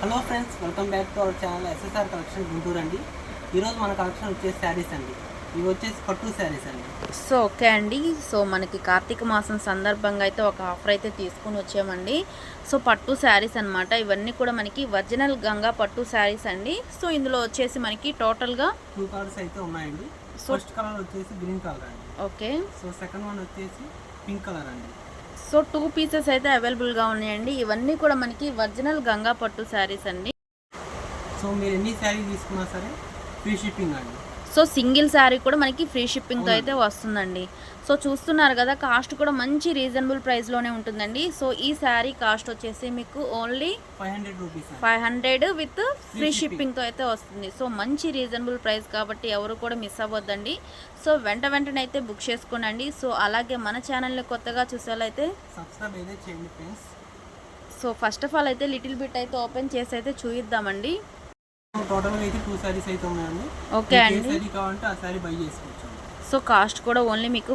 Hello friends welcome back to our channel SSR collection Guntur అండి. ఈరోజు మన collection వచ్చేసి శారీస్ అండి. ఇవి వచ్చేసి పట్టు శారీస్ అండి. సో ఓకే అండి. సో మనకి కార్తీక మాసం సందర్భంగా అయితే ఒక ఆఫర్ అయితే తీసుకుని వచ్చామండి. సో పట్టు శారీస్ అన్నమాట. ఇవన్నీ కూడా మనకి ఒరిజినల్ గంగా పట్టు శారీస్ అండి. సో ఇందులో వచ్చేసి మనకి టోటల్గా టూ కలర్స్ అయితే ఉన్నాయండి. ఫస్ట్ కలర్ వచ్చేసి గ్రీన్ కలర్ అండి. ఓకే. సో సెకండ్ వన్ వచ్చేసి పింక్ కలర్ అండి. సో టూ పీసెస్ అయితే అవైలబుల్గా ఉన్నాయండి. ఇవన్నీ కూడా మనకి ఒరిజినల్ గంగా పట్టు శారీస్ అండి. సో మీరు ఎన్ని శారీ తీసుకున్నా సరే ఫ్రీ షిప్పింగ్ అండి. సో సింగిల్ శారీ కూడా మనకి ఫ్రీ షిప్పింగ్తో అయితే వస్తుందండి. సో చూస్తున్నారు కదా కాస్ట్ కూడా మంచి రీజనబుల్ ప్రైస్లోనే ఉంటుందండి. సో ఈ శారీ కాస్ట్ వచ్చేసి మీకు ఓన్లీ ఫైవ్ హండ్రెడ్ రూపీస్ అండి. Five hundred with free. షిప్పింగ్తో అయితే వస్తుంది. సో మంచి రీజనబుల్ ప్రైస్ కాబట్టి ఎవరు కూడా మిస్ అవ్వద్దండి. సో వెంట వెంటనే అయితే బుక్ చేసుకోనండి. సో అలాగే మన ఛానల్ని కొత్తగా friends. So first of all అయితే లిటిల్ బిట్ అయితే ఓపెన్ చేసి అయితే చూయిద్దామండి. టోటల్గా అయితే టూ శారీస్ అయితే ఉన్నాయండి ఓకే అండి శారీ కావాలంటే ఆ శారీ బై చేసుకోవచ్చు. సో కాస్ట్ కూడా ఓన్లీ మీకు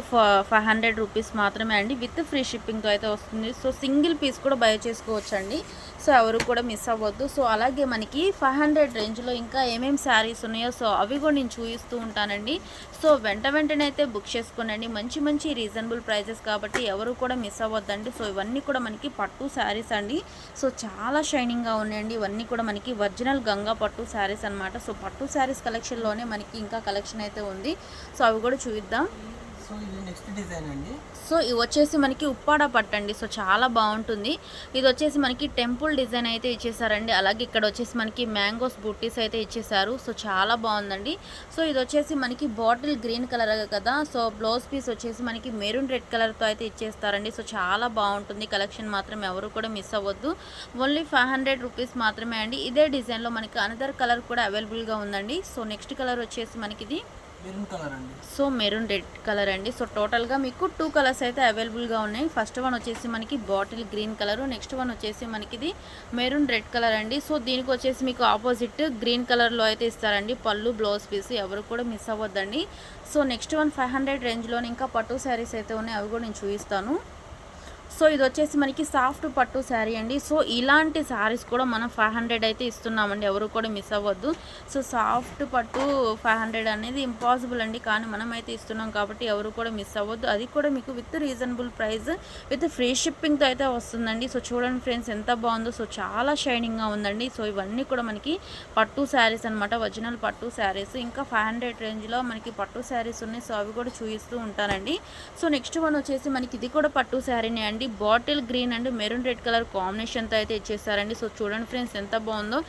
ఫైవ్ హండ్రెడ్ రూపీస్ మాత్రమే అండి. విత్ ఫ్రీ షిప్పింగ్తో అయితే వస్తుంది. సో సింగిల్ పీస్ కూడా బై చేసుకోవచ్చు అండి సో ఎవరు కూడా మిస్ అవ్వద్దు. సో అలాగే మనకి ఫైవ్ హండ్రెడ్ రేంజ్లో ఇంకా ఏమేమి శారీస్ ఉన్నాయో సో అవి కూడా నేను చూపిస్తూ ఉంటానండి. సో వెంట వెంటనే అయితే బుక్ చేసుకోనండి. మంచి మంచి రీజనబుల్ ప్రైజెస్ కాబట్టి ఎవరు కూడా మిస్ అవ్వద్దండి. సో ఇవన్నీ కూడా మనకి పట్టు శారీస్ అండి. సో చాలా షైనింగ్గా ఉన్నాయండి. ఇవన్నీ కూడా మనకి ఒరిజినల్ గంగా పట్టు శారీస్ అన్నమాట. సో పట్టు శారీస్ కలెక్షన్లోనే మనకి ఇంకా కలెక్షన్ అయితే ఉంది. సో అవి కూడా చూద్దాం సో ఇది నెక్స్ట్ డిజైన్ అండి. సో ఇవి వచ్చేసి మనకి ఉప్పాడ పట్టండి సో చాలా బాగుంటుంది. ఇది వచ్చేసి మనకి టెంపుల్ డిజైన్ అయితే ఇచ్చేసారండి. అలాగే ఇక్కడ వచ్చేసి మనకి మ్యాంగోస్ బుట్టీస్ అయితే ఇచ్చేసారు. సో చాలా బాగుందండి. సో ఇది వచ్చేసి మనకి బాటిల్ గ్రీన్ కలర్ కదా. సో బ్లౌజ్ పీస్ వచ్చేసి మనకి మెరూన్ రెడ్ కలర్తో అయితే ఇచ్చేస్తారండి. సో చాలా బాగుంటుంది. కలెక్షన్ మాత్రం ఎవరు కూడా మిస్ అవ్వద్దు. ఓన్లీ ఫైవ్ హండ్రెడ్ రూపీస్ మాత్రమే అండి. ఇదే డిజైన్లో మనకి అనదర్ కలర్ కూడా అవైలబుల్గా ఉందండి. సో నెక్స్ట్ కలర్ వచ్చేసి మనకి ఇది సో మెరూన్ రెడ్ కలర్ అండి. సో టోటల్గా మీకు టూ కలర్స్ అయితే అవైలబుల్గా ఉన్నాయి. ఫస్ట్ వన్ వచ్చేసి మనకి bottle green colour next one వచ్చేసి మనకి ఇది మెరూన్ రెడ్ కలర్ అండి. సో దీనికి వచ్చేసి మీకు ఆపోజిట్ గ్రీన్ కలర్లో అయితే ఇస్తారండి. పళ్ళు బ్లౌజ్ పీస్ ఎవరు కూడా miss అవ్వద్దండి. So next one five hundred రేంజ్లోనే ఇంకా పట్టు శారీస్ అయితే ఉన్నాయి. అవి కూడా నేను చూపిస్తాను. సో ఇది వచ్చేసి మనకి సాఫ్ట్ పట్టు శారీ అండి. సో ఇలాంటి శారీస్ కూడా మనం ఫైవ్ హండ్రెడ్ అయితే ఇస్తున్నామండి. ఎవరు కూడా మిస్ అవ్వద్దు. సో సాఫ్ట్ పట్టు ఫైవ్ హండ్రెడ్ అనేది ఇంపాసిబుల్ అండి. కానీ మనం అయితే ఇస్తున్నాం కాబట్టి ఎవరు కూడా మిస్ అవ్వద్దు. అది కూడా మీకు with reasonable price with free షిప్పింగ్తో అయితే వస్తుందండి. సో చూడండి ఫ్రెండ్స్ ఎంత బాగుందో. సో చాలా షైనింగ్గా ఉందండి. సో ఇవన్నీ కూడా మనకి పట్టు శారీస్ అనమాట ఒరిజినల్ పట్టు శారీస్. ఇంకా ఫైవ్ హండ్రెడ్ రేంజ్లో మనకి పట్టు శారీస్ ఉన్నాయి. సో అవి కూడా చూపిస్తూ ఉంటానండి. సో నెక్స్ట్ వన్ వచ్చేసి మనకి ఇది కూడా పట్టు శారీనే అండి. Bottle green and maroon red colour కాంబినేషన్తో అయితే ఇచ్చేసారండి. సో చూడండి ఫ్రెండ్స్ ఎంత బాగుందో.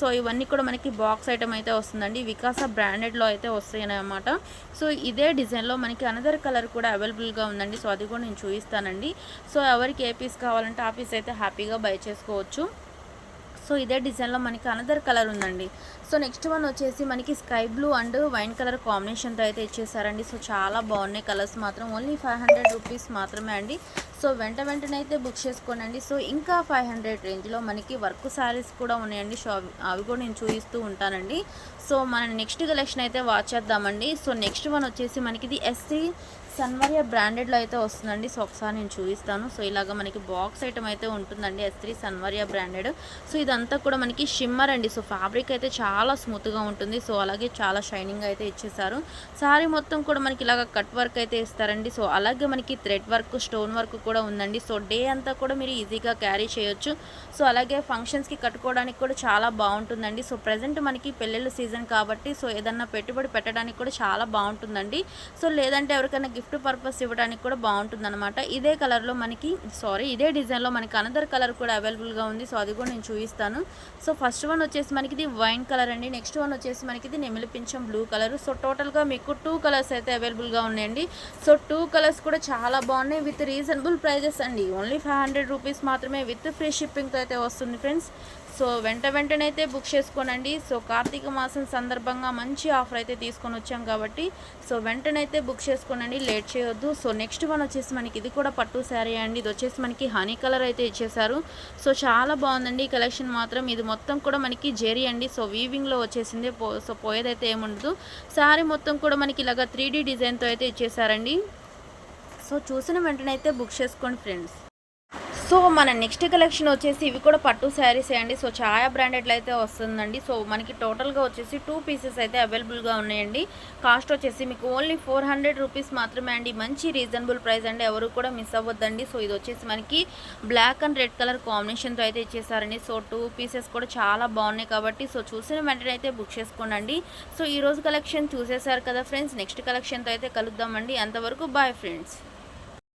సో ఇవన్నీ కూడా మనకి బాక్స్ ఐటమ్ అయితే వస్తుందండి. వికాస బ్రాండెడ్లో అయితే వస్తాయనమాట సో ఇదే డిజైన్లో మనకి అనదర్ కలర్ కూడా అవైలబుల్గా ఉందండి. సో అది కూడా నేను చూపిస్తానండి. సో ఎవరికి ఏ పీస్ కావాలంటే ఆ పీస్ అయితే హ్యాపీగా బై చేసుకోవచ్చు. సో ఇదే డిజైన్లో మనకి అనదర్ కలర్ ఉందండి. సో నెక్స్ట్ వన్ వచ్చేసి మనకి sky blue and wine colour కాంబినేషన్తో అయితే ఇచ్చేసారండి. సో చాలా బాగున్నాయి కలర్స్ మాత్రం. ఓన్లీ ఫైవ్ హండ్రెడ్ రూపీస్ మాత్రమే అండి. సో వెంట వెంటనే అయితే బుక్ చేసుకోనండి. సో ఇంకా ఫైవ్ హండ్రెడ్ రేంజ్లో మనకి వర్క్ శారీస్ కూడా ఉన్నాయండి. సో అవి కూడా నేను చూపిస్తూ ఉంటానండి. సో మన నెక్స్ట్ కలెక్షన్ అయితే వాచ్ చేద్దామండి. సో నెక్స్ట్ వన్ వచ్చేసి మనకి ఇది ఎస్సీ సన్వర్య బ్రాండెడ్లో అయితే వస్తుందండి. సో ఒకసారి నేను చూపిస్తాను. సో ఇలాగ మనకి బాక్స్ ఐటమ్ అయితే ఉంటుందండి. ఎస్ త్రీ సన్వర్య బ్రాండెడ్. సో ఇదంతా కూడా మనకి షిమ్మర్ అండి. సో ఫ్యాబ్రిక్ అయితే చాలా స్మూత్గా ఉంటుంది. సో అలాగే చాలా షైనింగ్ అయితే ఇచ్చేసారు సారీ మొత్తం కూడా మనకి ఇలాగ కట్ వర్క్ అయితే ఇస్తారండి. సో అలాగే మనకి థ్రెడ్ వర్క్ స్టోన్ వర్క్ కూడా ఉందండి. సో డే అంతా కూడా మీరు ఈజీగా క్యారీ చేయొచ్చు. సో అలాగే ఫంక్షన్స్కి కట్టుకోవడానికి కూడా చాలా బాగుంటుందండి. సో ప్రజెంట్ మనకి పెళ్ళిళ్ళ సీజన్ కాబట్టి సో ఏదన్నా పెట్టుబడి పెట్టడానికి కూడా చాలా బాగుంటుందండి. సో లేదంటే ఎవరికైనా గిఫ్ట్ పర్పస్ ఇవ్వడానికి కూడా బాగుంటుందన్నమాట. ఇదే కలర్లో మనకి సారీ ఇదే డిజైన్లో మనకి అనదర్ కలర్ కూడా అవైలబుల్గా ఉంది. సో అది కూడా నేను చూపిస్తాను. సో ఫస్ట్ వన్ వచ్చేసి మనకి ఇది వైన్ కలర్ అండి. నెక్స్ట్ వన్ వచ్చేసి మనకి ఇది నెమిలి పింఛం బ్లూ కలర్. సో టోటల్గా మీకు టూ కలర్స్ అయితే అవైలబుల్గా ఉన్నాయండి. సో టూ కలర్స్ కూడా చాలా బాగున్నాయి విత్ రీజనబుల్ ప్రైజెస్ అండి. ఓన్లీ ఫైవ్ హండ్రెడ్ రూపీస్ మాత్రమే విత్ ఫ్రీ షిప్పింగ్తో అయితే వస్తుంది ఫ్రెండ్స్ సో వెంట వెంటనైతే బుక్ చేసుకోనండి. సో కార్తీక మాసం సందర్భంగా మంచి ఆఫర్ అయితే తీసుకొని వచ్చాం కాబట్టి సో వెంటనైతే బుక్ చేసుకోనండి. లేట్ చేయొద్దు. సో నెక్స్ట్ వన్ వచ్చేసి మనకి ఇది కూడా పట్టు శారీ అండి. ఇది వచ్చేసి మనకి హనీ కలర్ అయితే ఇచ్చేసారు సో చాలా బాగుందండి ఈ కలెక్షన్ మాత్రం. ఇది మొత్తం కూడా మనకి జెరీ అండి. సో వీవింగ్లో వచ్చేసింది. పో సో పోయేదైతే ఏముండదు శారీ మొత్తం కూడా మనకి ఇలాగ త్రీ డీ డిజైన్తో అయితే ఇచ్చేసారండి సో చూసిన వెంటనే అయితే బుక్ చేసుకోండి ఫ్రెండ్స్ సో మన నెక్స్ట్ కలెక్షన్ వచ్చేసి ఇవి కూడా పట్టు శారీస్ అండి. సో ఛాయా బ్రాండెడ్లో అయితే వస్తుందండి. సో మనకి టోటల్గా వచ్చేసి టూ పీసెస్ అయితే అవైలబుల్గా ఉన్నాయండి. కాస్ట్ వచ్చేసి మీకు ఓన్లీ ఫోర్ హండ్రెడ్ రూపీస్ మాత్రమే అండి. మంచి రీజనబుల్ ప్రైస్ అండి. ఎవరు కూడా మిస్ అవ్వద్దండి. సో ఇది వచ్చేసి మనకి బ్లాక్ అండ్ రెడ్ కలర్ కాంబినేషన్తో అయితే ఇచ్చేసారండి. సో టూ పీసెస్ కూడా చాలా బాగున్నాయి కాబట్టి సో చూసిన వెంటనే అయితే బుక్ చేసుకోండి సో ఈరోజు కలెక్షన్ చూసేసారు కదా ఫ్రెండ్స్. నెక్స్ట్ కలెక్షన్తో అయితే కలుద్దామండి. అంతవరకు బాయ్ ఫ్రెండ్స్.